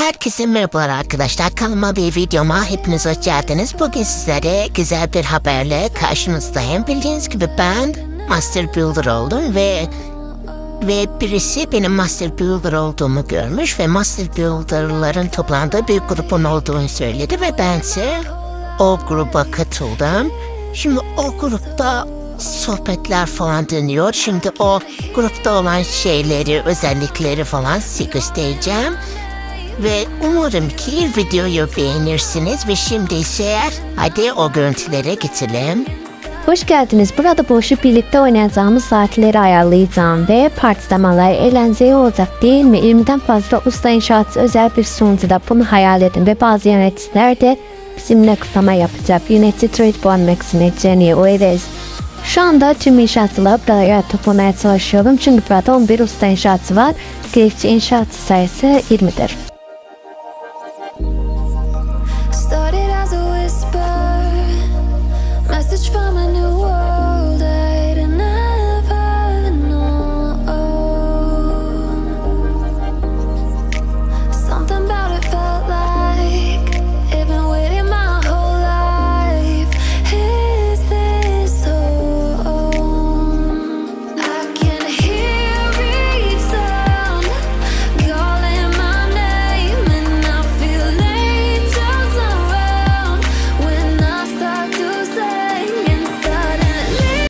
Herkese merhabalar arkadaşlar. Kanalıma bir videoma hepiniz hoş geldiniz. Bugün sizlere güzel bir haberle karşınızdayım. Bildiğiniz gibi ben Master Builder oldum ve ve birisi benim Master Builder olduğumu görmüş ve Master Builder'ların toplandığı bir grubun olduğunu söyledi ve bense o gruba katıldım. Şimdi o grupta sohbetler falan dönüyor. Şimdi o grupta olan şeyleri, özellikleri falan size göstereceğim. Ve umarım ki videoyu beğenirsiniz ve şimdi ise hadi o görüntülere geçelim. Hoş geldiniz. Burada boşu birlikte oynayacağımız saatleri ayarlayacağım ve partizamalar eğlenceli olacak değil mi? 20'den fazla usta inşaatçı özel bir sunucuda bunu hayal edin ve bazı yöneticiler de bizimle kutlama yapacak. Yönetici Trade Maxine, Jenny, Oeres. Şu anda tüm inşaatçıları buraya toplamaya çalışıyorum çünkü burada 11 usta inşaatçı var. Grefçi inşaatçı sayısı 20'dir.